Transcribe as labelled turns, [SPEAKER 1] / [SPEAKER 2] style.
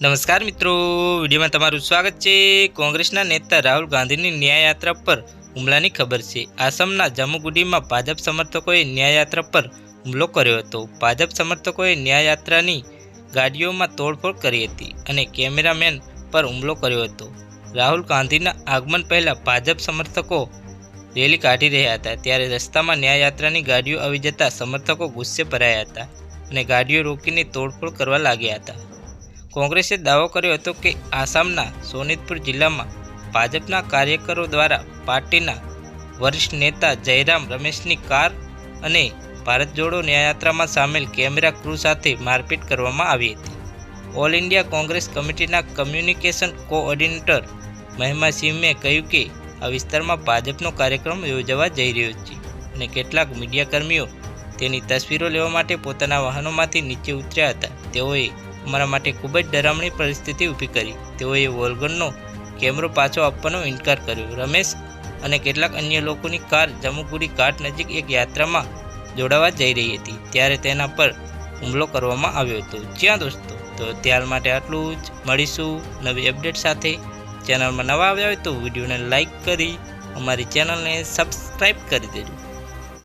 [SPEAKER 1] નમસ્કાર મિત્રો, વિડીયોમાં તમારું સ્વાગત છે કોંગ્રેસના નેતા રાહુલ ગાંધીની ન્યાયયાત્રા પર હુમલાની ખબર છે. આસામના જમ્મુગુડીમાં ભાજપ સમર્થકોએ ન્યાયયાત્રા પર હુમલો કર્યો હતો. ભાજપ સમર્થકોએ ન્યાયયાત્રાની ગાડીઓમાં તોડફોડ કરી હતી અને કેમેરામેન પર હુમલો કર્યો હતો. રાહુલ ગાંધીના આગમન પહેલાં ભાજપ સમર્થકો રેલી કાઢી રહ્યા હતા. ત્યારે રસ્તામાં ન્યાયયાત્રાની ગાડીઓ આવી જતા સમર્થકો ગુસ્સે ભરાયા હતા અને ગાડીઓ રોકીને તોડફોડ કરવા લાગ્યા હતા. કોંગ્રેસે દાવો કર્યો હતો કે આસામના સોનિતપુર જિલ્લામાં ભાજપના કાર્યકરો દ્વારા પાર્ટીના વરિષ્ઠ નેતા જયરામ રમેશની કાર અને ભારત જોડો ન્યાયયાત્રામાં સામેલ કેમેરા ક્રૂ સાથે મારપીટ કરવામાં આવી હતી. ઓલ ઇન્ડિયા કોંગ્રેસ કમિટીના કમ્યુનિકેશન કોઓર્ડિનેટર મહેમા સિંહે કહ્યું કે આ વિસ્તારમાં ભાજપનો કાર્યક્રમ યોજવા જઈ રહ્યો છે અને કેટલાક મીડિયાકર્મીઓ તેની તસવીરો લેવા માટે પોતાના વાહનોમાંથી નીચે ઉતર્યા હતા. તેઓએ અમારા માટે ખૂબ જ ડરામણી પરિસ્થિતિ ઊભી કરી. તેઓએ વોલ્ગનનો કેમેરો પાછો આપવાનો ઇનકાર કર્યો. રમેશ અને કેટલાક અન્ય લોકોની કાર જમ્મુગુડી ઘાટ નજીક એક યાત્રામાં જોડાવા જઈ રહી હતી. ત્યારે તેના પર હુમલો કરવામાં આવ્યો હતો. જ્યાં દોસ્તો, તો ત્યાર માટે આટલું જ. મળીશું નવી અપડેટ સાથે. ચેનલમાં નવા આવ્યા હોય તો વિડીયોને લાઇક કરી, અમારી ચેનલને સબસ્ક્રાઈબ કરી દેજો.